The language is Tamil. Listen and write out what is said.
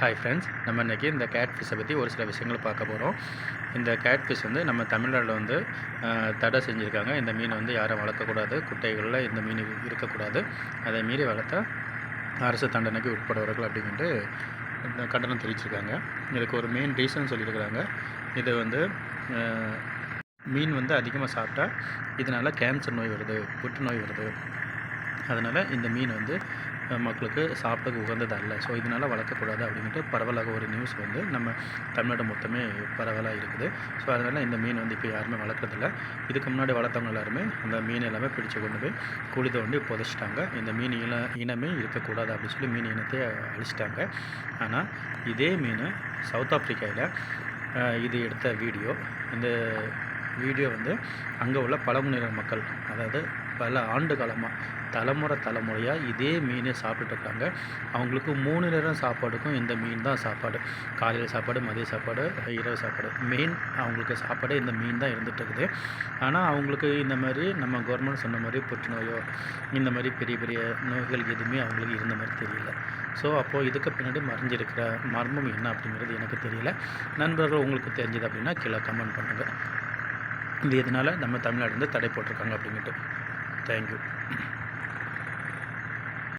ஹாய் ஃப்ரெண்ட்ஸ் நம்ம இன்றைக்கி இந்த கேட் ஃபிஷ்ஷை பற்றி ஒரு சில விஷயங்கள் பார்க்க போகிறோம் இந்த கேட் ஃபிஷ் வந்து நம்ம தமிழ்நாட்டில் வந்து தடை செஞ்சுருக்காங்க. இந்த மீனை வந்து யாரும் வளர்க்கக்கூடாது. குட்டைகளில் இந்த மீன் இருக்கக்கூடாது. அதை மீறி வளர்த்தா அரசு தண்டனைக்கு உட்படுவார்கள் அப்படின்ட்டு இந்த கண்டனம் தெரிவிச்சிருக்காங்க. இதுக்கு ஒரு மெயின் ரீசன் சொல்லியிருக்கிறாங்க. இது வந்து மீன் வந்து அதிகமாக சாப்பிட்டா இதனால் கேன்சர் நோய் வருது புற்றுநோய் வருது. அதனால் இந்த மீன் வந்து மக்களுக்கு சாப்பிட்டக்கு உகந்தது அல்ல ஸோ இதனால் வளர்க்கக்கூடாது அப்படின்ட்டு பரவலாக ஒரு நியூஸ் வந்து நம்ம தமிழ்நாடு மொத்தமே பரவலாக இருக்குது. ஸோ அதனால் இந்த மீன் வந்து இப்போ யாருமே வளர்க்குறதில்ல. இதுக்கு முன்னாடி வளர்த்தவங்க எல்லாருமே அந்த மீன் எல்லாமே பிடிச்சு கொண்டு போய் குழி தோண்டி புதைச்சிட்டாங்க. இந்த மீன் இன இனமே இருக்கக்கூடாது அப்படின்னு சொல்லி மீன் இனத்தை அழிச்சிட்டாங்க. ஆனால் இதே மீன் சவுத் ஆப்பிரிக்காவில் இது எடுத்த வீடியோ இந்த வீடியோ வந்து அங்கே உள்ள பழங்குடியினர் மக்கள் அதாவது பல ஆண்டு காலமாக தலைமுறை தலைமுறையாக இதே மீனே சாப்பிட்டுட்டு இருக்காங்க. அவங்களுக்கு மூணு நேரம் சாப்பாடுக்கும் இந்த மீன் தான் சாப்பாடு. காலையில் சாப்பாடு மதிய சாப்பாடு இரவு சாப்பாடு. மெயின் அவங்களுக்கு சாப்பாடு இந்த மீன் தான் இருந்துட்டு இருக்குது. ஆனால் அவங்களுக்கு இந்த மாதிரி நம்ம கவர்மெண்ட் சொன்ன மாதிரி புற்றுநோயோ இந்த மாதிரி பெரிய பெரிய நோய்கள் எதுவுமே அவங்களுக்கு இருந்த மாதிரி தெரியல. ஸோ அப்போது இதுக்கு பின்னாடி மறைஞ்சிருக்கிற மர்மம் என்ன அப்படிங்கிறது எனக்கு தெரியல. நண்பர்கள் உங்களுக்கு தெரிஞ்சது அப்படின்னா கீழே கமெண்ட் பண்ணுங்கள் இது எதனால் நம்ம தமிழ்நாடு வந்து தடை போட்டிருக்காங்க அப்படின்ட்டு தேங்க்யூ